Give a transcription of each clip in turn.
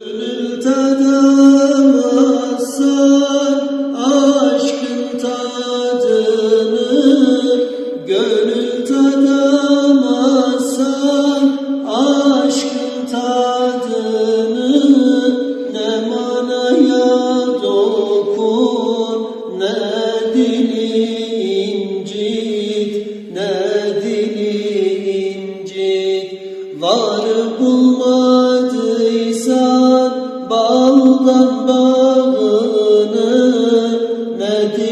Gönül tadamazsan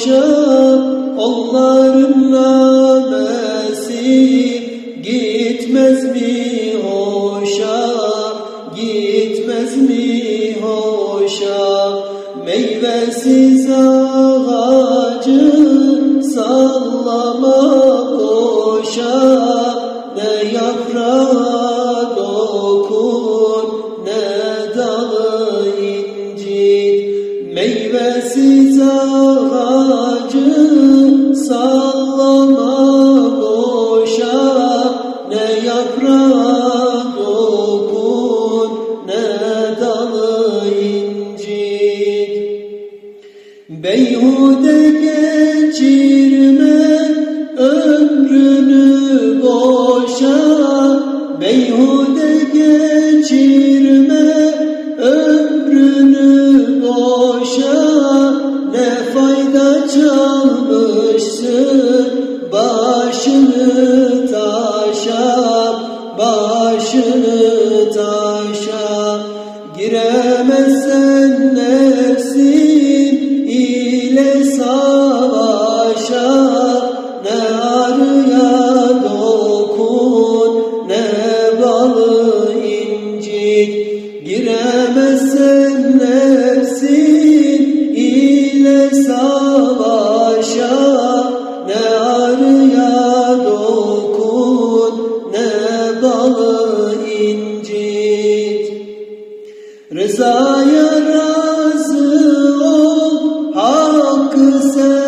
coşa Onların namesi gitmez mi hoşa? Gitmez mi hoşa? Meyvesiz ağacı sallama boşa Ne yaprağa Meyvesiz ağacı sallama boşa Ne yaprağa dokun ne dalı incit Beyhude geçirme Başını taşa Giremezsen nefsin ile savaşa. Ne arıya dokun ne balı incit Giremezsen nefsin ile savaşa. Ne arıya dokun ne balı incit. Rızaya razı ol Hakkı sen